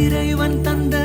இறைவன் தந்த